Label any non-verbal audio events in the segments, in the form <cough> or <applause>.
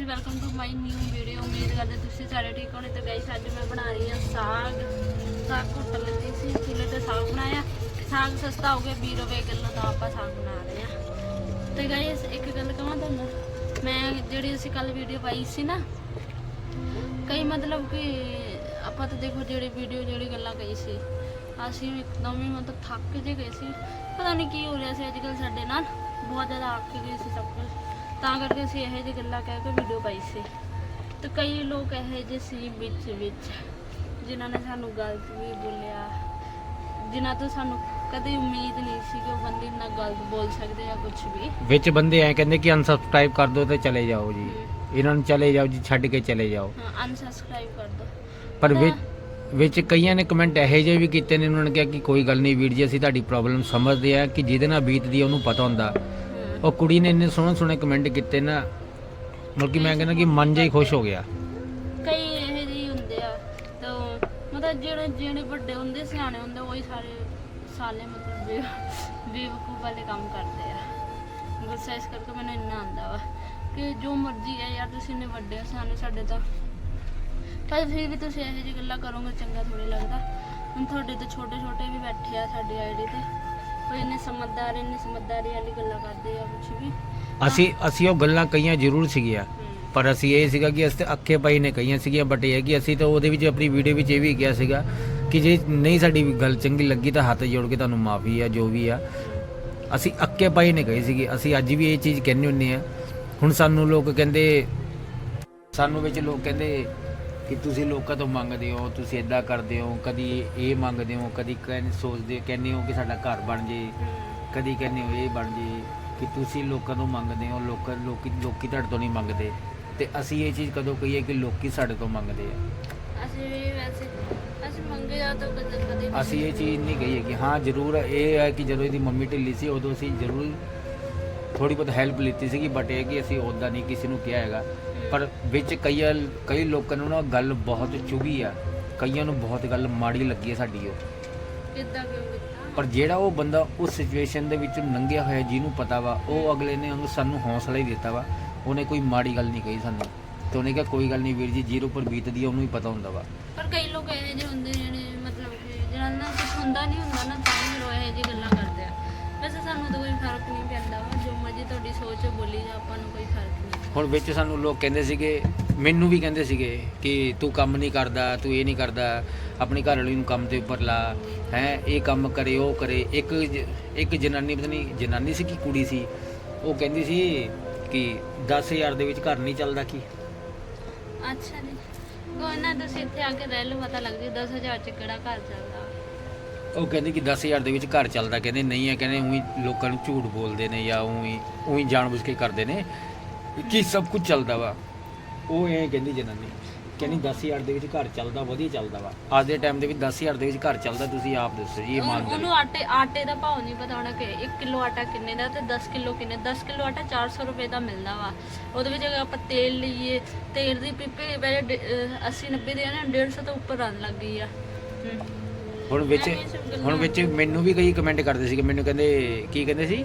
Guys welcome to my new video ਉਮੀਦ ਕਰਦੇ ਤੁਸੀਂ ਸਾਰੇ ਠੀਕ ਹੋਣੇ। ਤੇ ਗਾਇਸ ਅੱਜ ਮੈਂ ਬਣਾ ਰਹੀ ਹਾਂ ਸਾਗ। ਸਾਗ ਕੁੱਟ ਲੱਗੀ ਸੀ। ਕਿਲੋ ਤੇ ਸਾਗ ਬਣਾਇਆ। ਸਾਗ ਸਸਤਾ ਹੋ ਗਿਆ 20 ਰੁਪਏ ਕਿਲੋ, ਤਾਂ ਆਪਾਂ ਸਾਗ ਬਣਾ ਰਹੇ ਹਾਂ। ਤੇ ਗਾਇਸ ਇੱਕ ਗੱਲ ਕਹਾਂ ਤੁਹਾਨੂੰ? ਮੈਂ ਜਿਹੜੀ ਅਸੀਂ ਕੱਲ ਵੀਡੀਓ ਪਾਈ ਸੀ ਨਾ, ਕਈ ਮਤਲਬ ਕਿ ਆਪਾਂ ਤਾਂ ਦੇਖੋ ਜਿਹੜੀ ਵੀਡੀਓ ਜਿਹੜੀ ਗੱਲਾਂ ਕਹੀ ਸੀ, ਅਸੀਂ ਇੱਕਦਮ ਹੀ ਮਤਲਬ ਥੱਕ ਜੇ ਗਏ ਸੀ। ਪਤਾ ਨਹੀਂ ਕੀ ਹੋ ਰਿਹਾ ਸੀ। ਅੱਜ ਕੱਲ ਸਾਡੇ ਨਾਲ ਬਹੁਤ ਜ਼ਿਆਦਾ ਅੱਕ ਗਏ ਸੀ ਸਭ ਕੁਝ ਤਾਂ ਕਰਕੇ ਅਸੀਂ ਇਹੋ ਜਿਹੀ ਗੱਲਾਂ ਕਹਿ ਕੇ ਵੀਡੀਓ ਪਾਈ ਸੀ। ਤੇ ਕਈ ਲੋਕ ਇਹੋ ਜਿਹੇ ਸੀ ਵਿੱਚ ਵਿੱਚ ਜਿਨ੍ਹਾਂ ਨੇ ਸਾਨੂੰ ਗਲਤ ਵੀ ਬੋਲਿਆ ਜਿਨ੍ਹਾਂ ਤੋਂ ਸਾਨੂੰ ਕਦੇ ਉਮੀਦ ਨਹੀਂ ਸੀ ਕਿ ਉਹ ਬੰਦੇ ਇੰਨਾ ਗਲਤ ਬੋਲ ਸਕਦੇ ਜਾਂ ਕੁਝ ਵੀ। ਵਿੱਚ ਬੰਦੇ ਐ ਕਹਿੰਦੇ ਕਿ ਅਨਸਬਸਕ੍ਰਾਈਬ ਕਰ ਦਿਓ ਤੇ ਚਲੇ ਜਾਓ ਜੀ। ਇਹਨਾਂ ਨੂੰ ਚਲੇ ਜਾਓ ਜੀ ਛੱਡ ਕੇ ਚਲੇ ਜਾਓ। ਹਾਂ ਅਨਸਬਸਕ੍ਰਾਈਬ ਕਰ ਦਿਓ ਪਰ ਵਿੱਚ ਵਿੱਚ ਕਈਆਂ ਨੇ ਕਮੈਂਟ ਇਹੋ ਜਿਹੇ ਵੀ ਕੀਤੇ ਨੇ ਉਹਨਾਂ ਨੇ ਕਿਹਾ ਕਿ ਕੋਈ ਗੱਲ ਨਹੀਂ ਵੀਰ ਜੀ ਅਸੀਂ ਤੁਹਾਡੀ ਪ੍ਰੋਬਲਮ ਸਮਝਦੇ ਆ ਕਿ ਜਿਹਦੇ ਨਾਲ ਬੀਤਦੀ ਉਹਨੂੰ ਪਤਾ ਹੁੰਦਾ। ਉਹ ਕੁੜੀ ਨੇ ਇੰਨੇ ਸੋਹਣੇ ਸੋਹਣੇ ਕਮੈਂਟ ਕੀਤੇ ਨਾ ਮਤਲਬ ਕਿ ਮੈਂ ਕਹਿੰਦਾ ਕਿ ਮਨ ਜਿਹਾ ਹੀ ਖੁਸ਼ ਹੋ ਗਿਆ। ਕਈ ਇਹੋ ਜਿਹੇ ਹੁੰਦੇ ਆ, ਤਾਂ ਮਤਲਬ ਜਿਹੜੇ ਜਿਹੜੇ ਵੱਡੇ ਹੁੰਦੇ, ਸਿਆਣੇ ਹੁੰਦੇ, ਉਹੀ ਸਾਰੇ ਸਾਲੇ ਮਤਲਬ ਬੇ- ਬੇਵਕੂਫ ਵਾਲੇ ਕੰਮ ਕਰਦੇ ਆ। ਗੁੱਸਾ ਇਸ ਕਰਕੇ ਮੈਨੂੰ ਇੰਨਾ ਆਉਂਦਾ ਵਾ ਕਿ ਜੋ ਮਰਜ਼ੀ ਹੈ ਯਾਰ, ਤੁਸੀਂ ਨੇ ਵੱਡੇ ਹੋ ਸਿਆਣੇ ਸਾਡੇ ਤਾਂ ਪਰ ਫਿਰ ਵੀ ਤੁਸੀਂ ਇਹੋ ਜਿਹੀ ਗੱਲਾਂ ਕਰੋਗੇ, ਚੰਗਾ ਥੋੜੀ ਲੱਗਦਾ। ਹੁਣ ਤੁਹਾਡੇ ਤੋਂ ਛੋਟੇ ਛੋਟੇ ਵੀ ਬੈਠੇ ਆ ਸਾਡੀ ਆਈਡੀ ਤੇ। ਉਹ ਇੰਨੇ ਸਮਝਦਾਰ, ਇੰਨੇ ਸਮਝਦਾਰੀ ਵਾਲੀ ਗੱਲਾਂ ਕਰਦੇ ਆ ਕੁਛ ਵੀ। ਅਸੀਂ ਅਸੀਂ ਉਹ ਗੱਲਾਂ ਕਈਆਂ ਜ਼ਰੂਰ ਸੀਗੀਆਂ। ਪਰ ਅਸੀਂ ਇਹ ਸੀਗਾ ਕਿ ਅਸੀਂ ਅੱਖੇ ਭਾਈ ਨੇ ਕਈਆਂ ਸੀਗੀਆਂ ਬਟ ਇਹ ਹੈ ਕਿ ਅਸੀਂ ਤਾਂ ਉਹਦੇ ਵਿੱਚ ਆਪਣੀ ਵੀਡੀਓ ਵਿੱਚ ਇਹ ਵੀ ਕਿਹਾ ਸੀਗਾ ਕਿ ਜੇ ਨਹੀਂ ਸਾਡੀ ਗੱਲ ਚੰਗੀ ਲੱਗੀ ਤਾਂ ਹੱਥ ਜੋੜ ਕੇ ਤੁਹਾਨੂੰ ਮਾਫੀ ਆ, ਜੋ ਵੀ ਆ। ਅਸੀਂ ਅੱਕੇ ਭਾਈ ਨੇ ਕਹੀ ਸੀਗੀ। ਅਸੀਂ ਅੱਜ ਵੀ ਇਹ ਚੀਜ਼ ਕਹਿੰਦੇ ਹੁੰਨੇ ਆ। ਹੁਣ ਸਾਨੂੰ ਲੋਕ ਕਹਿੰਦੇ, ਸਾਨੂੰ ਵਿੱਚ ਲੋਕ ਕਹਿੰਦੇ ਕਿ ਤੁਸੀਂ ਲੋਕਾਂ ਤੋਂ ਮੰਗਦੇ ਹੋ ਤੁਸੀਂ ਇਦਾਂ ਕਰਦੇ ਹੋ ਕਦੀ ਇਹ ਮੰਗਦੇ ਹੋ ਕਦੀ ਕਹਿੰਦੇ ਸੋਚਦੇ ਕਹਿੰਦੇ ਹੋ ਕਿ ਸਾਡਾ ਘਰ ਬਣ ਜੇ ਕਦੀ ਕਹਿੰਦੇ ਹੋ ਇਹ ਬਣ ਜੇ ਕਿ ਤੁਸੀਂ ਲੋਕਾਂ ਤੋਂ ਮੰਗਦੇ ਹੋ ਲੋਕਾਂ ਲੋਕੀ ਲੋਕੀ ਤੁਹਾਡੇ ਤੋਂ ਨਹੀਂ ਮੰਗਦੇ। ਤੇ ਅਸੀਂ ਇਹ ਚੀਜ਼ ਕਦੋਂ ਕਹੀਏ ਕਿ ਲੋਕੀ ਸਾਡੇ ਤੋਂ ਮੰਗਦੇ ਆ। ਅਸੀਂ ਵੀ ਵੈਸੇ ਅਸੀਂ ਮੰਗੇ ਜਾ ਤਾਂ ਕਦੇ ਕਦੇ ਵੀ ਅਸੀਂ ਇਹ ਚੀਜ਼ ਨਹੀਂ ਕਹੀਏ ਕਿ ਹਾਂ ਜ਼ਰੂਰ ਇਹ ਹੈ ਕਿ ਜਦੋਂ ਇਹਦੀ ਮੰਮੀ ਢਿੱਲੀ ਸੀ ਉਦੋਂ ਅਸੀਂ ਜ਼ਰੂਰ ਥੋੜੀ ਬਹੁਤ ਹੈਲਪ ਲਿੱਤੀ ਸੀਗੀ ਬਟ ਇਹ ਕਿ ਅਸੀਂ ਉਦਾਂ ਨਹੀਂ ਕਿਸੇ ਨੂੰ ਕਿਹਾ ਹੈਗਾ। ਪਰ ਵਿੱਚ ਕਈ ਕਈ ਲੋਕਾਂ ਨੂੰ ਨਾ ਗੱਲ ਬਹੁਤ ਚੁਭੀ ਆ। ਕਈਆਂ ਨੂੰ ਬਹੁਤ ਗੱਲ ਮਾੜੀ ਲੱਗੀ ਹੈ ਸਾਡੀ ਉਹ। ਕਿੱਦਾਂ ਕਿਉਂ ਕੀਤਾ? ਪਰ ਜਿਹੜਾ ਉਹ ਬੰਦਾ ਉਸ ਸਿਚੁਏਸ਼ਨ ਦੇ ਵਿੱਚ ਲੰਘਿਆ ਹੋਇਆ ਜਿਹਨੂੰ ਪਤਾ ਵਾ ਉਹ ਅਗਲੇ ਨੇ ਉਹਨੂੰ ਸਾਨੂੰ ਹੌਸਲਾ ਹੀ ਦਿੱਤਾ ਵਾ। ਉਹਨੇ ਕੋਈ ਮਾੜੀ ਗੱਲ ਨਹੀਂ ਕਹੀ ਸਾਨੂੰ। ਤੇ ਉਹਨੇ ਕਿਹਾ ਕੋਈ ਗੱਲ ਨਹੀਂ ਵੀਰ ਜੀ ਜੀਰੋ ਪਰ ਬੀਤਦੀ ਆ ਉਹਨੂੰ ਹੀ ਪਤਾ ਹੁੰਦਾ ਵਾ। ਪਰ ਕਈ ਲੋਕ ਇਹੋ ਜਿਹੇ ਹੁੰਦੇ ਨੇ ਜਿਹੜੇ ਮਤਲਬ ਕਿ ਜਿਹਨਾਂ ਨਾਲ ਕੁਝ ਹੁੰਦਾ ਨਹੀਂ ਹੁੰਦਾ ਨਾ ਤਾਂ ਵੀ ਉਹ ਇਹੋ ਜਿਹੀ ਗੱਲਾਂ ਕਰਦੇ ਆ। ਸੋਚ ਬੋਲੀ ਜਾ ਆਪਾਂ ਨੂੰ ਕੋਈ ਫ਼ਰਕ ਨਹੀਂ। ਹੁਣ ਵਿੱਚ ਸਾਨੂੰ ਲੋਕ ਕਹਿੰਦੇ ਸੀਗੇ ਮੈਨੂੰ ਵੀ ਕਹਿੰਦੇ ਸੀਗੇ ਕਿ ਤੂੰ ਕੰਮ ਨਹੀਂ ਕਰਦਾ ਤੂੰ ਇਹ ਨਹੀਂ ਕਰਦਾ ਆਪਣੀ ਘਰ ਵਾਲੀ ਨੂੰ ਕੰਮ ਦੇ ਉੱਪਰ ਲਾ ਹੈ ਇਹ ਕੰਮ ਕਰੇ ਉਹ ਕਰੇ। ਇੱਕ ਜ- ਇੱਕ ਜਨਾਨੀ ਪਤਾ ਨਹੀਂ ਜਨਾਨੀ ਸੀ ਕਿ ਕੁੜੀ ਸੀ? ਉਹ ਕਹਿੰਦੀ ਸੀ ਕਿ 10000 ਦੇ ਵਿੱਚ ਘਰ ਨਹੀਂ ਚੱਲਦਾ ਕੀ? ਅੱਛਾ ਜੀ। ਕੋਈ ਨਾ ਤੁਸੀਂ ਇੱਥੇ ਆ ਕੇ ਰਹਿ ਲਓ ਪਤਾ ਲੱਗ ਜੀ 10000 ਚ ਕਿਹੜਾ ਘਰ ਚੱਲਦਾ। ਉਹ ਕਹਿੰਦੇ ਕਿ 10000 ਦੇ ਵਿੱਚ ਘਰ ਚੱਲਦਾ ਕਹਿੰਦੇ ਨਹੀਂ ਹੈ ਕਹਿੰਦੇ ਉਹੀ ਲੋਕਾਂ ਨੂੰ ਝੂਠ ਬੋਲਦੇ ਨੇ ਜਾਂ ਉਹੀ ਉਹੀ ਜਾਣਬੁੱਝ ਕੇ ਕਰਦੇ ਨੇ ਕਿ ਸਭ ਕੁਝ ਚੱਲਦਾ ਵਾ। ਉਹ ਇਹ ਕਹਿੰਦੀ ਜਨਾਨੀ ਕਹਿੰਦੀ 10000 ਦੇ ਵਿੱਚ ਘਰ ਚੱਲਦਾ ਵਧੀਆ ਚੱਲਦਾ ਵਾ। ਅੱਜ ਦੇ ਟਾਈਮ ਦੇ ਵਿੱਚ 10000 ਦੇ ਵਿੱਚ ਘਰ ਚੱਲਦਾ ਤੁਸੀਂ ਆਪ ਦੱਸੋ ਜੀ ਉਹਨੂੰ ਇਮਾਨਦਾਰੀ ਉਹਨੂੰ ਆਟੇ ਆਟੇ ਦਾ ਭਾਅ ਨਹੀਂ ਪਤਾ ਹੋਣਾ ਕਿ 1 ਕਿਲੋ ਆਟਾ ਕਿੰਨੇ ਦਾ ਤੇ 10 ਕਿਲੋ ਕਿੰਨੇ 10 ਕਿਲੋ ਆਟਾ 400 ਰੁਪਏ ਦਾ ਮਿਲਦਾ ਵਾ। ਉਹਦੇ ਵਿੱਚ ਅਗਰ ਆਪਾਂ ਤੇਲ ਲਈਏ ਤੇਲ ਦੀ ਪੀਪੀ ਪਹਿਲੇ 80 90 ਦੇ ਨੇ 150 ਤੋਂ ਉੱਪਰ ਆਉਣ ਲੱਗ ਗਈ ਆ। ਹਮ। ਹੁਣ ਵਿੱਚ ਹੁਣ ਵਿੱਚ ਮੈਨੂੰ ਵੀ ਕਈ ਕਮੈਂਟ ਕਰਦੇ ਸੀਗੇ। ਮੈਨੂੰ ਕਹਿੰਦੇ ਕੀ ਕਹਿੰਦੇ ਸੀ?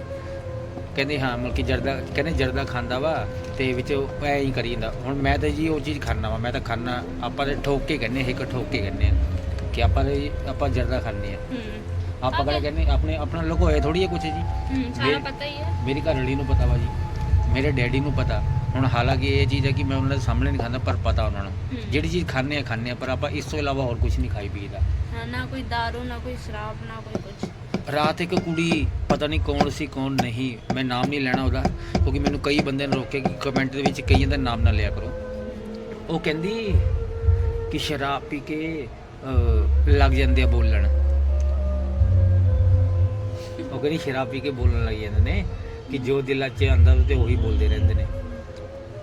ਕਹਿੰਦੇ ਹਾਂ ਮਤਲਬ ਕਿ ਜਰਦਾ ਕਹਿੰਦੇ ਜਰਦਾ ਖਾਂਦਾ ਵਾ ਤੇ ਵਿੱਚ ਐ ਹੀ ਕਰੀ ਜਾਂਦਾ। ਹੁਣ ਮੈਂ ਤਾਂ ਜੀ ਉਹ ਚੀਜ਼ ਖਾਣਾ ਵਾ। ਮੈਂ ਤਾਂ ਖਾਣਾ ਆਪਾਂ ਤੇ ਠੋਕ ਕੇ ਕਹਿੰਦੇ ਇੱਕ ਠੋਕ ਕੇ ਕਹਿੰਦੇ ਆ ਕਿ ਆਪਾਂ ਆਪਾਂ ਜਰਦਾ ਖਾਂਦੇ ਆ ਆਪਾਂ ਕਿਹੜਾ ਕਹਿੰਦੇ ਆਪਣੇ ਆਪਣਾ ਲੁਕੋਏ ਥੋੜੀ ਹੈ ਕੁਛ ਜੀ। ਸਾਰਾ ਪਤਾ ਹੀ ਹੈ। ਮੇਰੀ ਘਰ ਵਾਲੀ ਨੂੰ ਪਤਾ ਵਾ ਜੀ। ਮੇਰੇ ਡੈਡੀ ਨੂੰ ਪਤਾ। ਹੁਣ ਹਾਲਾਂਕਿ ਇਹ ਚੀਜ਼ ਹੈ ਕਿ ਮੈਂ ਉਹਨਾਂ ਦੇ ਸਾਹਮਣੇ ਨਹੀਂ ਖਾਂਦਾ ਪਰ ਪਤਾ ਉਹਨਾਂ ਨੂੰ। ਜਿਹੜੀ ਚੀਜ਼ ਖਾਂਦੇ ਆ ਖਾਂਦੇ ਆ ਪਰ ਆਪਾਂ ਇਸ ਤੋਂ ਇਲਾਵਾ ਹੋਰ ਕੁਝ ਨਹੀਂ ਖਾਈ ਪੀਦਾ ਹਾਂ, ਨਾ ਕੋਈ दारू ਨਾ ਕੋਈ ਸ਼ਰਾਬ ਨਾ ਕੋਈ ਕੁਝ ਰਾਤ ਇੱਕ ਕੁੜੀ ਪਤਾ ਨਹੀਂ ਕੌਣ ਸੀ ਕੌਣ ਨਹੀਂ ਮੈਂ ਨਾਮ ਨਹੀਂ ਲੈਣਾ ਉਹਦਾ ਕਿਉਂਕਿ ਮੈਨੂੰ ਕਈ ਬੰਦਿਆਂ ਨੇ ਰੋਕਿਆ ਕਿ ਕਮੈਂਟ ਦੇ ਵਿੱਚ ਕਈਆਂ ਦਾ ਨਾਮ ਨਾ ਲਿਆ ਕਰੋ। ਉਹ ਕਹਿੰਦੀ ਕਿ ਸ਼ਰਾਬ ਪੀ ਕੇ ਅਹ, ਲੱਗ ਜਾਂਦੇ ਆ ਬੋਲਣ। ਉਹ ਕਹਿੰਦੀ ਸ਼ਰਾਬ ਪੀ ਕੇ ਬੋਲਣ ਲੱਗ ਜਾਂਦੇ ਨੇ ਕਿ ਜੋ ਦਿਲਾਂ 'ਚ ਆਂਦਾ ਤੇ ਉਹੀ ਬੋਲਦੇ ਰਹਿੰਦੇ ਨੇ।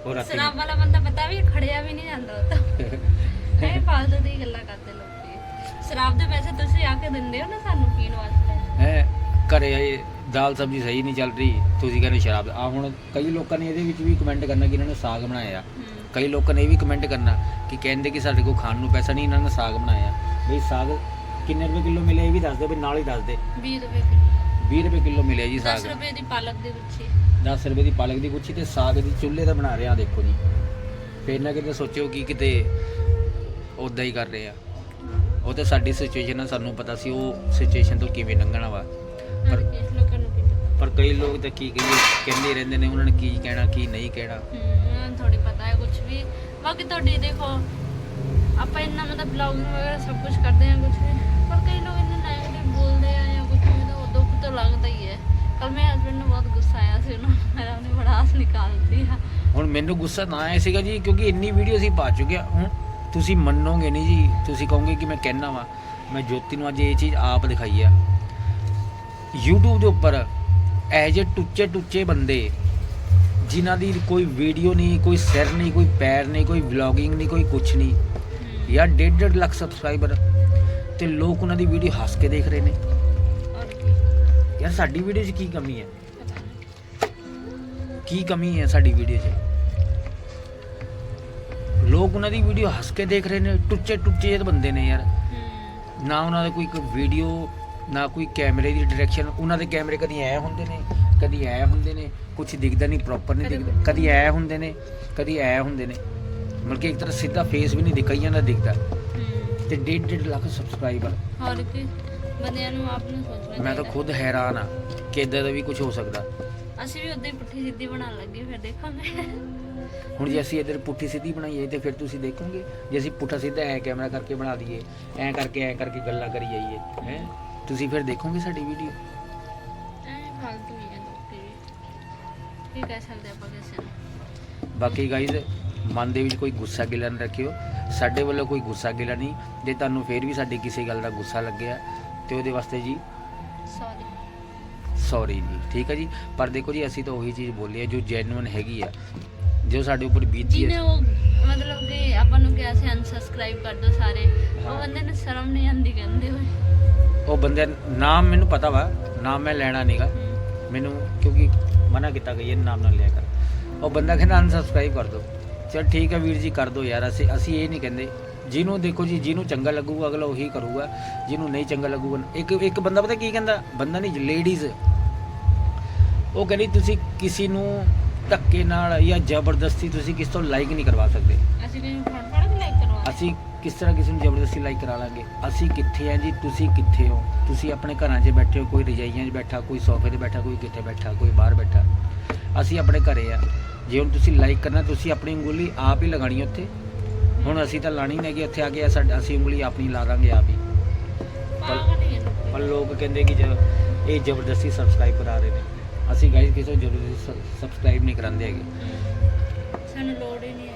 ਉਹ ਰਾਤੀ ਸ਼ਰਾਬ ਵਾਲਾ ਬੰਦਾ ਪਤਾ ਵੀ ਖੜਿਆ ਵੀ ਨਹੀਂ ਜਾਂਦਾ ਉਹ ਤਾਂ। <laughs> ਇਹ ਫਾਲਤੂ ਦੀ ਗੱਲਾਂ ਕਰਦੇ ਲੋਕੀ ਸ਼ਰਾਬ ਦੇ ਪੈਸੇ ਤੁਸੀਂ ਆ ਕੇ ਦਿੰਦੇ ਹੋ ਨਾ ਸਾਨੂੰ ਪੀਣ ਵਾਸਤੇ? ਹੈ ਘਰੇ ਆਏ ਦਾਲ ਸਬਜ਼ੀ ਸਹੀ ਨਹੀਂ ਚੱਲ ਰਹੀ ਤੁਸੀਂ ਕਹਿੰਦੇ ਸ਼ਰਾਬ ਆ ਹੁਣ ਕਈ ਲੋਕਾਂ ਨੇ ਇਹਦੇ ਵਿੱਚ ਵੀ ਕਮੈਂਟ ਕਰਨਾ ਕਿ ਇਹਨਾਂ ਨੇ ਸਾਗ ਬਣਾਇਆ। ਕਈ ਲੋਕਾਂ ਨੇ ਇਹ ਵੀ ਕਮੈਂਟ ਕਰਨਾ ਕਿ ਕਹਿੰਦੇ ਕਿ ਸਾਡੇ ਕੋਲ ਖਾਣ ਨੂੰ ਪੈਸਾ ਨਹੀਂ ਇਹਨਾਂ ਨੇ ਸਾਗ ਬਣਾਇਆ। ਬਈ ਸਾਗ ਕਿੰਨੇ ਰੁਪਏ ਕਿਲੋ ਮਿਲਿਆ ਇਹ ਵੀ ਦੱਸ ਦਿਓ ਵੀ ਨਾਲ ਹੀ ਦੱਸ ਦੇ। 20 ਰੁਪਏ ਕਿਲੋ। 20 ਰੁਪਏ ਕਿਲੋ ਮਿਲਿਆ ਜੀ 10 ਸਾਗ। ਰੁਪਏ ਦੀ ਪਾਲਕ ਦੇ ਗੁੱਛੀ 10 ਰੁਪਏ ਦੀ ਪਾਲਕ ਦੀ ਗੁੱਛੀ ਤੇ ਸਾਗ ਦੀ ਚੁੱਲ੍ਹੇ ਦਾ ਬਣਾ ਰਿਹਾ ਦੇਖੋ ਜੀ। ਫੇਰ ਨਾ ਕਿਤੇ ਸੋਚਿਓ ਕਿ ਕਿਤੇ ਉਦਾਂ ਹੀ ਕਰ ਰਹੇ ਆ। ਉਹ ਤਾਂ ਸਾਡੀ ਸਿਚੁਏਸ਼ਨ ਆ ਸਾਨੂੰ ਪਤਾ ਸੀ ਉਹ ਸਿਚੁਏਸ਼ਨ ਤੋਂ ਕਿਵੇਂ ਲੰਘਣਾ ਵਾ। ਪਰ ਪਰ ਕਈ ਲੋਕ ਤਾਂ ਕੀ ਕਹੀਏ ਕਹਿੰਦੇ ਰਹਿੰਦੇ ਨੇ ਉਹਨਾਂ ਨੇ ਕੀ ਕਹਿਣਾ ਕੀ ਨਹੀਂ ਕਹਿਣਾ। ਥੋੜੀ ਪਤਾ ਹੈ ਕੁਝ ਵੀ। ਬਾਕੀ ਤੁਹਾਡੀ ਦੇਖੋ ਆਪਾਂ ਇੰਨਾ ਮਤਲਬ ਬਲੌਗਿੰਗ ਵਗੈਰਾ ਸਭ ਕੁਝ ਕਰਦੇ ਹਾਂ ਕੁਝ ਵੀ। ਪਰ ਕਈ ਲੋਕ ਇੰਨੇ ਨੈਗੇਟਿਵ ਬੋਲਦੇ ਆ ਜਾਂ ਕੁਝ ਵੀ ਤਾਂ ਉਹ ਦੁੱਖ ਤਾਂ ਲੱਗਦਾ ਹੀ ਹੈ। ਕੱਲ ਮੇਰੇ ਹਸਬੰਡ ਨੂੰ ਬਹੁਤ ਗੁੱਸਾ ਆਇਆ ਸੀ ਉਹਨਾਂ ਨੂੰ ਮੇਰਾ ਉਹਨੇ ਬੜਾ ਹੱਸ ਨਿਕਾਲਦੀ ਆ। ਹੁਣ ਮੈਨੂੰ ਗੁੱਸਾ ਨਾ ਆਇਆ ਸੀਗਾ ਜੀ ਕਿਉਂਕਿ ਇੰਨੀ ਵੀਡੀਓ ਅਸੀਂ ਪਾ ਚੁੱਕੇ ਆ ਹੁਣ ਤੁਸੀਂ ਮੰਨੋਗੇ ਨਹੀਂ ਜੀ ਤੁਸੀਂ ਕਹੋਗੇ ਕਿ ਮੈਂ ਕਹਿਣਾ ਵਾ ਮੈਂ ਜੋਤੀ ਨੂੰ ਅੱਜ ਇਹ ਚੀਜ਼ ਆਪ ਦਿਖਾਈ ਆ। YouTube ਦੇ ਉੱਪਰ ਐਜ ਜੇ ਟੁੱਚੇ ਟੁੱਚੇ ਬੰਦੇ ਜਿਨ੍ਹਾਂ ਦੀ ਕੋਈ ਵੀਡੀਓ ਨਹੀਂ ਕੋਈ ਸਿਰ ਨਹੀਂ ਕੋਈ ਪੈਰ ਨਹੀਂ ਕੋਈ ਵਲੌਗਿੰਗ ਨਹੀਂ ਕੋਈ ਕੁਛ ਨਹੀਂ। ਯਾਰ 1.5 ਲੱਖ ਸਬਸਕ੍ਰਾਈਬਰ ਤੇ ਲੋਕ ਉਹਨਾਂ ਦੀ ਵੀਡੀਓ ਹੱਸ ਕੇ ਦੇਖ ਰਹੇ ਨੇ। ਯਾਰ ਸਾਡੀ ਵੀਡੀਓ 'ਚ ਕੀ ਕਮੀ ਹੈ? ਕੀ ਕਮੀ ਹੈ ਸਾਡੀ ਵੀਡੀਓ 'ਚ? ਲੋਕ ਉਹਨਾਂ ਦੀ ਵੀਡੀਓ ਹੱਸ ਕੇ ਦੇਖ ਰਹੇ ਨੇ ਟੁੱਚੇ ਟੁੱਚੇ ਜਿਹੇ ਬੰਦੇ ਨੇ ਯਾਰ। ਨਾ ਉਹਨਾਂ ਦਾ ਕੋਈ ਇੱਕ ਵੀਡੀਓ ਨਾ ਕੋਈ ਕੈਮਰੇ ਦੀ ਡਾਇਰੈਕਸ਼ਨ ਉਹਨਾਂ ਦੇ ਕੈਮਰੇ ਕਦੀ ਐ ਹੁੰਦੇ ਨੇ ਕਦੀ ਐ ਹੁੰਦੇ ਨੇ ਕੁਝ ਦਿਖਦਾ ਨਹੀਂ ਪ੍ਰੋਪਰ ਨਹੀਂ ਦਿਖਦਾ ਕਦੀ ਐ ਹੁੰਦੇ ਨੇ ਕਦੀ ਐ ਹੁੰਦੇ ਨੇ। ਮਤਲਬ ਕਿ ਇੱਕ ਤਰ੍ਹਾਂ ਸਿੱਧਾ ਫੇਸ ਵੀ ਨਹੀਂ ਦਿਖਾਈਆਂ ਦਾ ਦਿਖਦਾ। ਤੇ 1.5 ਲੱਖ ਸਬਸਕ੍ਰਾਈਬਰ ਹੋਰ ਕੀ? ਬੰਦਿਆਂ ਨੂੰ ਆਪ ਨੂੰ ਸੋਚਣਾ ਮੈਂ ਤਾਂ ਚਾਹੀਦਾ। ਖੁਦ ਹੈਰਾਨ ਆ ਕਿ ਇਦਾਂ ਦਾ ਵੀ ਕੁਝ ਹੋ ਸਕਦਾ। ਅਸੀਂ ਵੀ ਉਦਾਂ ਹੀ ਪੁੱਠੀ ਸਿੱਧੀ ਬਣਾਉਣ ਲੱਗੇ ਫਿਰ ਦੇਖਾਂਗੇ ਹੁਣ ਜੇ ਅਸੀਂ ਇਧਰ ਪੁੱਠੀ ਸਿੱਧੀ ਬਣਾਈਏ ਤੇ ਫਿਰ ਤੁਸੀਂ ਦੇਖੋਗੇ। ਜੇ ਅਸੀਂ ਪੁੱਠਾ ਸਿੱਧਾ ਐ ਕੈਮਰਾ ਕਰਕੇ ਬਣਾ ਦਈਏ ਐ ਕਰਕੇ ਐ ਕਰਕੇ ਗੱਲਾਂ ਕਰੀ ਜਾਈਏ ਹੈ? ਤੁਸੀਂ ਫਿਰ ਦੇਖੋਗੇ ਸਾਡੀ ਵੀਡੀਓ ਐ ਫਾਲਤੂ ਹੀ ਹੈ ਲੋਕੀ। ਵੀ ਕੀ ਕਹਿ ਸਕਦੇ ਆਪਾਂ ਕਿਸੇ ਨੂੰ? ਬਾਕੀ ਗਾਈਜ਼ ਮਨ ਦੇ ਵਿੱਚ ਕੋਈ ਗੁੱਸਾ ਗਿਲਾ ਨਾ ਰੱਖਿਓ। ਸਾਡੇ ਵੱਲੋਂ ਕੋਈ ਗੁੱਸਾ ਗਿਲਾ ਨਹੀਂ। ਜੇ ਤੁਹਾਨੂੰ ਫੇਰ ਵੀ ਸਾਡੀ ਕਿਸੇ ਗੱਲ ਦਾ ਗੁੱਸਾ ਲੱਗਿਆ ਤੇ ਉਹਦੇ ਵਾਸਤੇ ਜੀ ਸੌਰੀ ਸੌਰੀ ਜੀ ਠੀਕ ਹੈ ਜੀ। ਪਰ ਦੇਖੋ ਜੀ ਅਸੀਂ ਤਾਂ ਉਹੀ ਚੀਜ਼ ਬੋਲੀ ਹੈ ਜੋ ਜੈਨੂਇਨ ਹੈਗੀ ਆ ਜੋ ਸਾਡੇ ਉੱਪਰ ਬੀਤੀ ਜਿਹਨੇ ਹੈ ਉਹ ਮਤਲਬ ਕਿ ਆਪਾਂ ਨੂੰ ਕਿਹਾ ਸੀ ਅਨਸਬਸਕ੍ਰਾਈਬ ਕਰ ਦਿਓ ਸਾਰੇ। ਉਹ ਹਾਂ। ਬੰਦੇ ਨੂੰ ਸ਼ਰਮ ਨਹੀਂ ਆਉਂਦੀ ਕਹਿੰਦੇ ਹੋਏ। ਉਹ ਬੰਦੇ ਨਾਮ ਮੈਨੂੰ ਪਤਾ ਵਾ ਨਾਮ ਮੈਂ ਲੈਣਾ ਨਹੀਂਗਾ ਮੈਨੂੰ ਕਿਉਂਕਿ ਮਨਾ ਕੀਤਾ ਗਿਆ ਇਹ ਨਾਮ ਨਾ ਲਿਆ ਕਰ। ਉਹ ਬੰਦਾ ਕਹਿੰਦਾ ਅਨਸਬਸਕ੍ਰਾਈਬ ਕਰ ਦਿਓ ਚਲ ਠੀਕ ਹੈ ਵੀਰ ਜੀ ਕਰ ਦਿਓ ਯਾਰ। ਅਸੀਂ ਅਸੀਂ ਇਹ ਨਹੀਂ ਕਹਿੰਦੇ ਜਿਹਨੂੰ ਦੇਖੋ ਜੀ ਜਿਹਨੂੰ ਚੰਗਾ ਲੱਗੂਗਾ ਅਗਲਾ ਉਹੀ ਕਰੂਗਾ। ਜਿਹਨੂੰ ਨਹੀਂ ਚੰਗਾ ਲੱਗੂਗਾ ਇੱਕ ਇੱਕ ਬੰਦਾ ਪਤਾ ਕੀ ਕਹਿੰਦਾ? ਬੰਦਾ ਨਹੀਂ ਲੇਡੀਜ਼ ਉਹ ਕਹਿੰਦੀ ਤੁਸੀਂ ਕਿਸੇ ਨੂੰ ਧੱਕੇ ਨਾਲ ਜਾਂ ਜ਼ਬਰਦਸਤੀ ਤੁਸੀਂ ਕਿਸ ਤੋਂ ਲਾਈਕ ਨਹੀਂ ਕਰਵਾ ਸਕਦੇ। ਅਸੀਂ ਕੋਈ ਫੜ ਫੜ ਕੇ ਲਾਈਕ ਕਰਵਾ ਅਸੀਂ ਕਿਸ ਤਰ੍ਹਾਂ ਕਿਸੇ ਨੂੰ ਜ਼ਬਰਦਸਤੀ ਲਾਈਕ ਕਰਾ ਲਾਂਗੇ? ਅਸੀਂ ਕਿੱਥੇ ਆ ਜੀ? ਤੁਸੀਂ ਕਿੱਥੇ ਹੋ? ਤੁਸੀਂ ਆਪਣੇ ਘਰਾਂ 'ਚ ਬੈਠੇ ਹੋ ਕੋਈ ਰਜਾਈਆਂ 'ਚ ਬੈਠਾ ਕੋਈ ਸੋਫੇ ਤੇ ਬੈਠਾ ਕੋਈ ਕਿੱਥੇ ਬੈਠਾ ਕੋਈ ਬਾਹਰ ਬੈਠਾ। ਅਸੀਂ ਆਪਣੇ ਘਰੇ ਆ। ਜੇ ਹੁਣ ਤੁਸੀਂ ਲਾਈਕ ਕਰਨਾ ਤੁਸੀਂ ਆਪਣੀ ਉਂਗਲੀ ਆਪ ਹੀ ਲਗਾਣੀ ਉੱਥੇ। ਹੁਣ ਅਸੀਂ ਤਾਂ ਲਾਣੀ ਨਹੀਂ ਕਿ ਉੱਥੇ ਆ ਕੇ ਸਾਡਾ ਅਸੀਂ ਉਂਗਲੀ ਆਪਣੀ ਲਾ ਦਾਂਗੇ ਆਪ ਹੀ। ਪਰ ਲੋਕ ਕਹਿੰਦੇ ਕਿ ਜ- ਇਹ ਜ਼ਬਰਦਸਤੀ ਸਬਸਕ੍ਰਾਈਬ ਕਰਾ ਰਹੇ ਨੇ। ਅਸੀਂ ਗਾਈਜ਼ ਕਿਸੇ ਨੂੰ ਜ਼ਬਰਦਸਤੀ ਸਬਸਕ੍ਰਾਈਬ ਨਹੀਂ ਕਰਾਉਂਦੇ ਹੈਗੇ। ਸਾਨੂੰ ਲੋੜ ਹੀ ਨਹੀਂ ਹੈ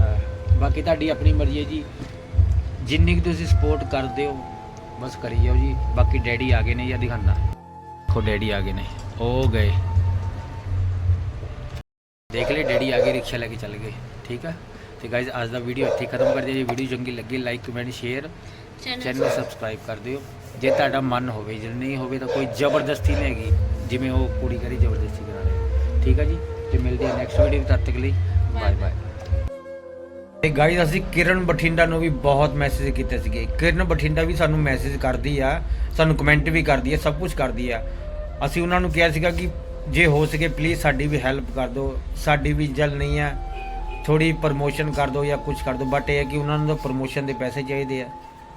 ਹਾਂ, ਬਾਕੀ ਤੁਹਾਡੀ ਆਪਣੀ ਮਰਜ਼ੀ ਹੈ ਜੀ। ਜਿੰਨੀ ਕੁ ਤੁਸੀਂ ਸਪੋਰਟ ਕਰਦੇ ਹੋ ਬਸ ਕਰੀ ਜਾਓ ਜੀ। ਬਾਕੀ ਡੈਡੀ ਆ ਗਏ ਨੇ ਜਾਂ ਦਿਖਾਣਾ ਦੇਖੋ ਡੈਡੀ ਆ ਗਏ ਨੇ। ਉਹ ਗਏ। ਦੇਖ ਲੈ ਡੈਡੀ ਆ ਗਏ ਰਿਕਸ਼ਾ ਲੈ ਕੇ ਚੱਲ ਗਏ। ਠੀਕ ਹੈ ਤੇ ਗਾਇਜ਼ ਅੱਜ ਦਾ ਵੀਡੀਓ ਇੱਥੇ ਖਤਮ ਕਰਦੇ ਹਾਂ। ਜੇ ਵੀਡੀਓ ਚੰਗੀ ਲੱਗੀ like comment share channel subscribe ਕਰ ਦਿਓ। ਜੇ ਤੁਹਾਡਾ ਮਨ ਹੋਵੇ ਜੇ ਨਹੀਂ ਹੋਵੇ ਤਾਂ ਕੋਈ ਜ਼ਬਰਦਸਤੀ ਨਹੀਂ ਹੈਗੀ ਜਿਵੇਂ ਉਹ ਕੁੜੀ ਕਰੀ ਜ਼ਬਰਦਸਤੀ ਕਰਾ ਰਹੇ ਠੀਕ ਹੈ ਜੀ? ਤੇ ਮਿਲਦੇ ਹਾਂ ਨੈਕਸਟ ਵੀਡੀਓ ਤਦ ਤੱਕ ਲਈ ਬਾਏ ਬਾਏ ਤੇ ਗਾਈਜ਼ ਅਸੀਂ ਕਿਰਨ ਬਠਿੰਡਾ ਨੂੰ ਵੀ ਬਹੁਤ ਮੈਸੇਜ ਕੀਤੇ ਸੀਗੇ। ਕਿਰਨ ਬਠਿੰਡਾ ਵੀ ਸਾਨੂੰ ਮੈਸੇਜ ਕਰਦੀ ਆ ਸਾਨੂੰ ਕਮੈਂਟ ਵੀ ਕਰਦੀ ਆ ਸਭ ਕੁਝ ਕਰਦੀ ਆ। ਅਸੀਂ ਉਹਨਾਂ ਨੂੰ ਕਿਹਾ ਸੀਗਾ ਕਿ ਜੇ ਹੋ ਸਕੇ ਪਲੀਜ਼ ਸਾਡੀ ਵੀ ਹੈਲਪ ਕਰ ਦਿਓ। ਸਾਡੀ ਵੀ ਇੱਜ਼ਤ ਨਹੀਂ ਆ। ਥੋੜੀ ਪ੍ਰਮੋਸ਼ਨ ਕਰ ਦਿਓ ਜਾਂ ਕੁਝ ਕਰ ਦਿਓ ਬਟ ਇਹ ਹੈ ਕਿ ਉਹਨਾਂ ਨੂੰ ਤਾਂ ਪ੍ਰਮੋਸ਼ਨ ਦੇ ਪੈਸੇ ਚਾਹੀਦੇ ਆ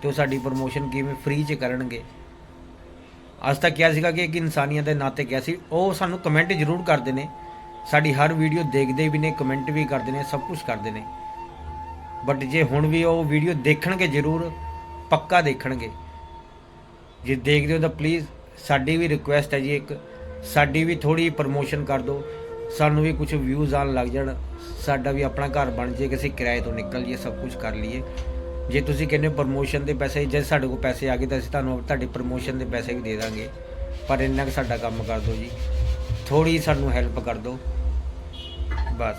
ਤੇ ਉਹ ਸਾਡੀ ਪ੍ਰਮੋਸ਼ਨ ਕਿਵੇਂ ਫ੍ਰੀ 'ਚ ਕਰਨਗੇ। ਅੱਜ ਤੱਕ ਕਿਹਾ ਸੀਗਾ ਕਿ ਇੱਕ ਇਨਸਾਨੀਅਤ ਦੇ ਨਾਤੇ ਕਿਹਾ ਸੀ, ਉਹ ਸਾਨੂੰ ਕਮੈਂਟ ਜ਼ਰੂਰ ਕਰਦੇ ਨੇ। ਸਾਡੀ ਹਰ ਵੀਡੀਓ ਦੇਖਦੇ ਵੀ ਨੇ ਕਮੈਂਟ ਵੀ ਕਰਦੇ ਨੇ, ਸਭ ਕੁਝ ਕਰਦੇ ਨੇ। ਬਟ ਜੇ ਹੁਣ ਵੀ ਉਹ ਵੀਡੀਓ ਦੇਖਣਗੇ ਜ਼ਰੂਰ, ਪੱਕਾ ਦੇਖਣਗੇ। ਜੇ ਦੇਖਦੇ ਹੋ ਤਾਂ ਪਲੀਜ਼ ਸਾਡੀ ਵੀ ਰਿਕੁਐਸਟ ਹੈ ਜੀ ਇੱਕ, ਸਾਡੀ ਵੀ ਥੋੜੀ ਪ੍ਰਮੋਸ਼ਨ ਕਰ ਦਿਓ। ਸਾਨੂੰ ਵੀ ਕੁਝ ਵਿਊਜ਼ ਆਉਣ ਲੱਗ ਜਾਣ, ਸਾਡਾ ਵੀ ਆਪਣਾ ਘਰ ਬਣ ਜੇ ਕਿ ਅਸੀਂ ਕਿਰਾਏ ਤੋਂ ਨਿਕਲ ਜਾਈਏ, ਸਭ ਕੁਝ ਕਰ ਲਈਏ। ਜੇ ਤੁਸੀਂ ਕਹਿੰਦੇ ਹੋ ਪ੍ਰਮੋਸ਼ਨ ਦੇ ਪੈਸੇ, ਜੇ ਸਾਡੇ ਕੋਲ ਪੈਸੇ ਆ ਗਏ ਤਾਂ ਅਸੀਂ ਤੁਹਾਨੂੰ ਤੁਹਾਡੇ ਪ੍ਰਮੋਸ਼ਨ ਦੇ ਪੈਸੇ ਵੀ ਦੇ ਦਾਂਗੇ। ਪਰ ਇੰਨਾ ਕੁ ਸਾਡਾ ਕੰਮ ਕਰ ਦਿਓ ਜੀ। ਥੋੜੀ ਸਾਨੂੰ ਹੈਲਪ ਕਰ ਦਿਓ। ਬਸ।